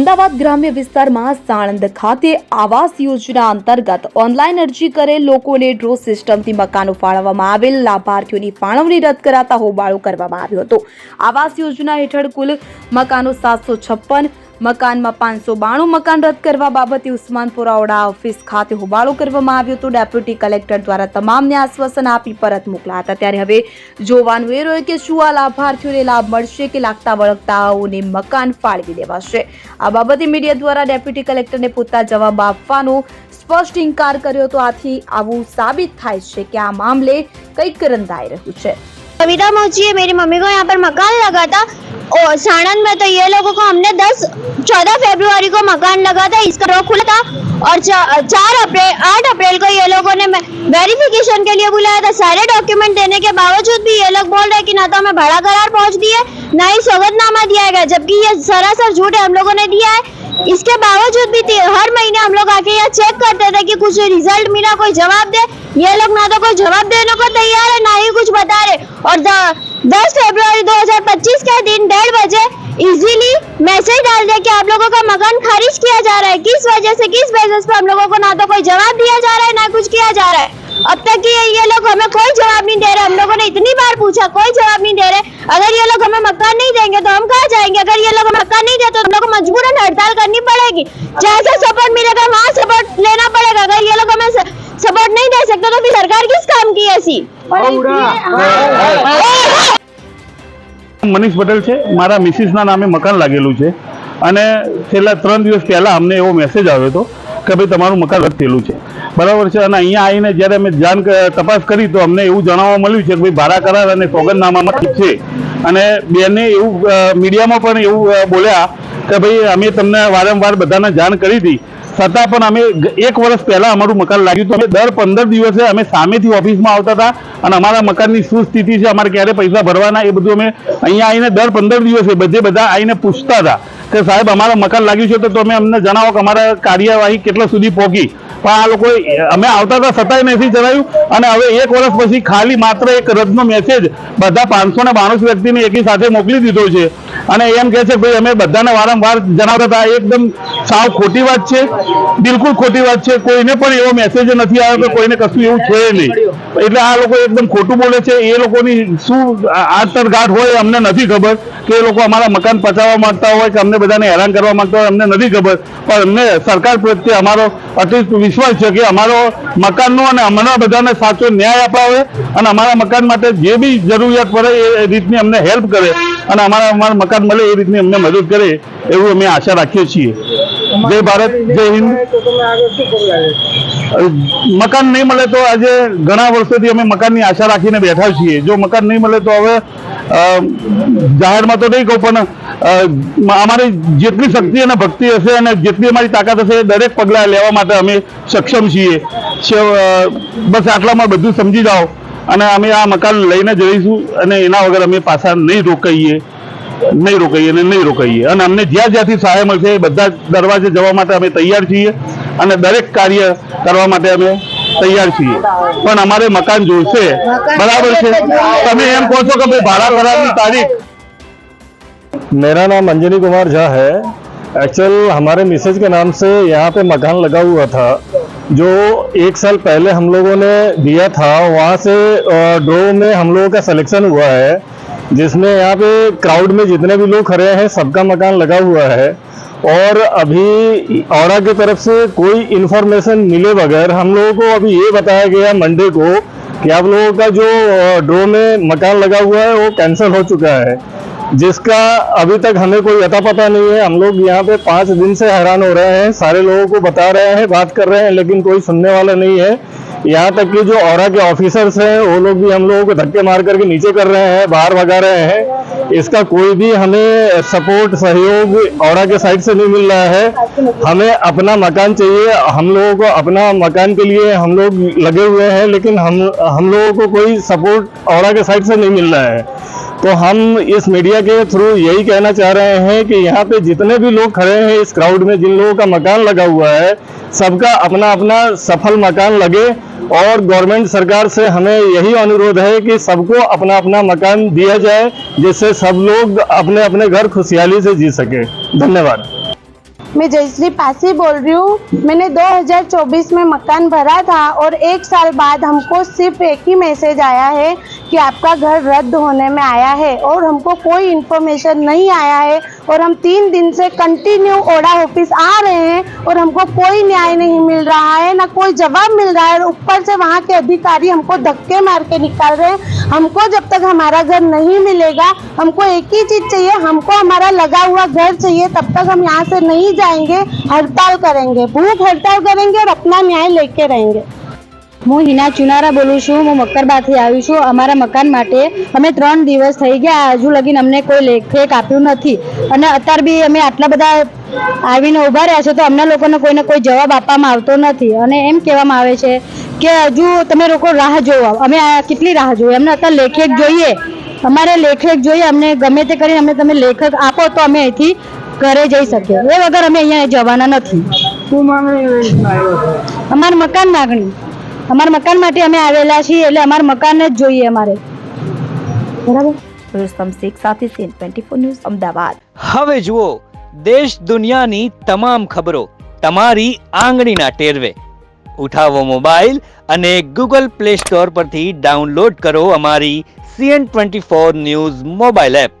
અમદાવાદ ગ્રામ્ય વિસ્તારમાં સાણંદ ખાતે આવાસ યોજના અંતર્ગત ઓનલાઈન અરજી કરેલ લોકોને ડ્રો સિસ્ટમથી મકાનો ફાળવવામાં આવેલ. લાભાર્થીઓની ફાળવણી રદ કરાતા હોબાળો કરવામાં આવ્યો હતો. આવાસ યોજના હેઠળ કુલ મકાનો સાતસો છપ્પન મકાનમાં પાંચસો બાણું મકાન રદ કરવા બાબતે ઉસ્માનપુરા ઓડા ઓફિસ ખાતે હોબાળો કરવામાં આવ્યો હતો. ડેપ્યુટી કલેક્ટર દ્વારા તમામને આશ્વાસન આપી પરત મોકલા હતા. ત્યારે હવે જોવાનું એ રહ્યું કે શું આ લાભાર્થીઓને લાભ મળશે કે લાગતા વળગતાઓને મકાન ફાળવી દેવાશે. આ બાબતે મીડિયા દ્વારા ડેપ્યુટી કલેક્ટરને પૂરતા જવાબ આપવાનો સ્પષ્ટ ઇન્કાર કર્યો હતો. આથી આવું સાબિત થાય છે કે આ મામલે કંઈક રંધાઈ રહ્યું છે. कविता मोची है, मेरी मम्मी को यहाँ पर मकान लगा था। और साणंद में तो ये लोगों को हमने 10 14 फरवरी को मकान लगा था, इसका रोक खुला था। और चार अप्रैल, आठ अप्रैल को ये लोगों ने वेरिफिकेशन के लिए बुलाया था। सारे डॉक्यूमेंट देने के बावजूद भी ये लोग बोल रहे कि ना तो हमें बड़ा करार पहुँच दिए ना ही सोगतनामा दिया गया, जबकि ये सरासर झूठ है हम लोगों ने दिया है। इसके बावजूद भी हर महीने हम लोग आके यहाँ चेक करते थे कि कुछ रिज़ल्ट मिला, कोई जवाब दे। ये लोग ना तो कोई जवाब देने को तैयार है, ना ही कुछ बता रहे। और दस फरवरी 2025 के दिन डेढ़ बजे इजीली मैसेज डाल दिया कि आप लोगों का मकान खारिज किया जा रहा है। किस वजह से, किस बेसिस पे हम लोगों को ना तो कोई जवाब दिया जा रहा है, ना कुछ किया जा रहा है। अब तक ये ये लोग हमें कोई जवाब नहीं दे रहे हम लोगों ने इतनी बार पूछा कोई जवाब नहीं दे रहे अगर ये लोग हमें मकान नहीं देंगे तो हम कहाँ जाएंगे अगर ये लोग हमें मकान नहीं देते तो हम लोग को मजबूरन हड़ताल करनी पड़ेगी जैसे सपोर्ट मिलेगा वहाँ सपोर्ट लेना पड़ेगा अगर ये लोग हमें सपोर्ट नहीं दे सकते तो फिर सरकार किस काम की ऐसी મનીષ પટેલ છે મારા મિસિસના નામે મકાન લાગેલું છે અને છેલ્લા ત્રણ દિવસ પહેલા અમને એવો મેસેજ આવ્યો હતો કે ભાઈ તમારું મકાન રદ છે. બરાબર છે? અને અહીંયા આવીને જ્યારે અમે જાણ તપાસ કરી તો અમને એવું જાણવા મળ્યું છે કે ભાઈ ભાડા કરાર અને સોગંદનામામાં છે. અને બેને એવું મીડિયામાં પણ એવું બોલ્યા કે ભાઈ અમે તમને વારંવાર બધાને જાણ કરી હતી. છતાં પણ અમે એક વર્ષ પહેલાં અમારું મકાન લાગ્યું તો અમે દર પંદર દિવસે અમે સામેથી ઓફિસમાં આવતા હતા અને અમારા મકાનની શું સ્થિતિ છે, અમારે ક્યારે પૈસા ભરવાના એ બધું અમે અહીંયા આવીને દર પંદર દિવસે બધે બધા આવીને પૂછતા હતા. કે સાહેબ, અમારા મકાન લાગ્યું છે તો તમે અમને જણાવો કે અમારા કાર્યવાહી કેટલા સુધી પહોંચી પણ આ લોકો અમે આવતા હતા સતાય મેસેજ જણાવ્યું અને હવે એક વર્ષ પછી ખાલી માત્ર એક રદનો મેસેજ બધા પાંચસો ને બાણું વ્યક્તિને એકી સાથે મોકલી દીધો છે. અને એમ કહે છે, ભાઈ, અમે બધાને વારંવાર જણાવતા હતા એકદમ સાવ ખોટી વાત છે, બિલકુલ ખોટી વાત છે, કોઈને પણ એવો મેસેજ નથી આવ્યો કે કોઈને કશું એવું છે નહીં. એટલે આ લોકો એકદમ ખોટું બોલે છે, એ લોકોની શું આંતરગાંઠ હોય અમને નથી ખબર કે એ લોકો અમારા મકાન પચાવવા માંગતા હોય કે અમને બધાને હેરાન કરવા માંગતા હોય, અમને નથી ખબર. પણ અમને સરકાર પ્રત્યે અમારો અતિશય વિશ્વાસ છે કે અમારો મકાનનો અને અમારા બધાને સાચો ન્યાય અપાવે અને અમારા મકાન માટે જે બી જરૂરિયાત પડે એ રીતની અમને હેલ્પ કરે. અને અમારા અમારું મકાન મળે એ રીતની અમને મદદ કરે એવું અમે આશા રાખીએ છીએ. જય ભારત, જય હિન્દ. મકાન નહીં મળે તો આજે ઘણા વર્ષોથી અમે મકાનની આશા રાખીને બેઠા છીએ. જો મકાન નહીં મળે તો હવે જાહેરમાં તો નહીં કહું, પણ અમારી જેટલી શક્તિ અને ભક્તિ હશે અને જેટલી અમારી તાકાત હશે દરેક પગલાં લેવા માટે અમે સક્ષમ છીએ. બસ આટલામાં બધું સમજી જાઓ. અને અમે આ મકાન લઈને જઈશું અને એના વગર અમે પાછા નહીં રોકાઈએ નહીં રોકાઈએ અને નહીં રોકાઈએ અને અમને જ્યાં જ્યાંથી સહાય મળશે એ બધા જ દરવાજે જવા માટે અમે તૈયાર છીએ અને દરેક કાર્ય કરવા માટે અમે તૈયાર છીએ પણ અમારે મકાન જોઈશે બરાબર છે તમે એમ કહો છો કે ભાઈ ભાડા કરારની તારીખ मेरा नाम अंजनी कुमार झा है एक्चुअल हमारे मिसेज के नाम से यहाँ पे मकान लगा हुआ था जो एक साल पहले हम लोगों ने दिया था, वहाँ से ड्रो में हम लोगों का सिलेक्शन हुआ है, जिसमें यहाँ पे क्राउड में जितने भी लोग खड़े हैं, सबका मकान लगा हुआ है। और अभी औड़ा की तरफ़ से कोई इन्फॉर्मेशन मिले बगैर, हम लोगों को अभी ये बताया गया मंडे को कि आप लोगों का जो ड्रो में मकान लगा हुआ है, वो कैंसिल हो चुका है। जिसका अभी तक हमें कोई अता पता नहीं है हम लोग यहाँ पे पाँच दिन से हैरान हो रहे हैं सारे लोगों को बता रहे हैं बात कर रहे हैं लेकिन कोई सुनने वाला नहीं है यहाँ तक कि जो औरा के ऑफिसर्स हैं, वो लोग भी हम लोगों को धक्के मार करके नीचे कर रहे हैं, बाहर भगा रहे हैं। इसका कोई भी हमें सपोर्ट सहयोग औरा के साइड से नहीं मिल रहा है। हमें अपना मकान चाहिए। हम लोगों को अपना मकान के लिए हम लोग लगे हुए हैं, लेकिन हम हम लोगों को कोई सपोर्ट औरा के साइड से नहीं मिल रहा है। तो हम इस मीडिया के थ्रू यही कहना चाह रहे हैं कि यहाँ पे जितने भी लोग खड़े हैं इस क्राउड में, जिन लोगों का मकान लगा हुआ है, सबका अपना अपना सफल मकान लगे। और गवर्नमेंट सरकार से हमें यही अनुरोध है कि सबको अपना अपना मकान दिया जाए, जिससे सब लोग अपने अपने घर खुशहाली से जी सके। धन्यवाद। मैं जयश्री पासी बोल रही हूँ। मैंने 2024 में मकान भरा था और एक साल बाद हमको सिर्फ़ एक ही मैसेज आया है कि आपका घर रद्द होने में आया है और हमको कोई इन्फॉर्मेशन नहीं आया है और हम तीन दिन से कंटिन्यू ओडा ऑफ़िस आ रहे हैं और हमको कोई न्याय नहीं मिल रहा है, ना कोई जवाब मिल रहा है ऊपर से वहाँ के अधिकारी हमको धक्के मार के निकाल रहे हैं। हमको जब तक हमारा घर नहीं मिलेगा, हमको एक ही चीज़ चाहिए, हमको हमारा लगा हुआ घर चाहिए, तब तक हम यहाँ से नहीं जाएँगे, हड़ताल करेंगे, भूख हड़ताल करेंगे और अपना न्याय लेके रहेंगे। હું હિના ચુનારા બોલું છું હું મકરબાથી આવી છું. અમારા મકાન માટે અમે ત્રણ દિવસ થઈ ગયા હજુ લગીન અમને કોઈ લેખેક આપ્યું નથી. અને અત્યાર બી અમે આટલા બધા આવીને ઊભા રહ્યા છે તો અમને લોકોને કોઈને કોઈ જવાબ આપવામાં આવતો નથી. અને એમ કહેવામાં આવે છે કે હજુ તમે લોકો રાહ જોવો. અમે આ કેટલી રાહ જોઈએ અમને અત્યારે લેખેક જોઈએ. અમારે લેખક જોઈએ અમને ગમે તે કરીને અમને તમે લેખક આપો તો અમે અહીંથી ઘરે જઈ શકીએ. એ વગર અમે અહીંયા જવાના નથી. અમારું મકાન માગણી. અમારા મકાન માટે અમે આવેલા છીએ એટલે અમારા મકાન જ જોઈએ અમારે. બરાબર? રુસ્તમ શેખ સાથે CN twenty four news Ahmedabad. હવે જુઓ દેશ દુનિયાની તમામ ખબરો તમારી આંગળીના ટેરવે. ઉઠાવો મોબાઈલ અને ગૂગલ પ્લે સ્ટોર પરથી ડાઉનલોડ કરો અમારી CN twenty four news mobile app.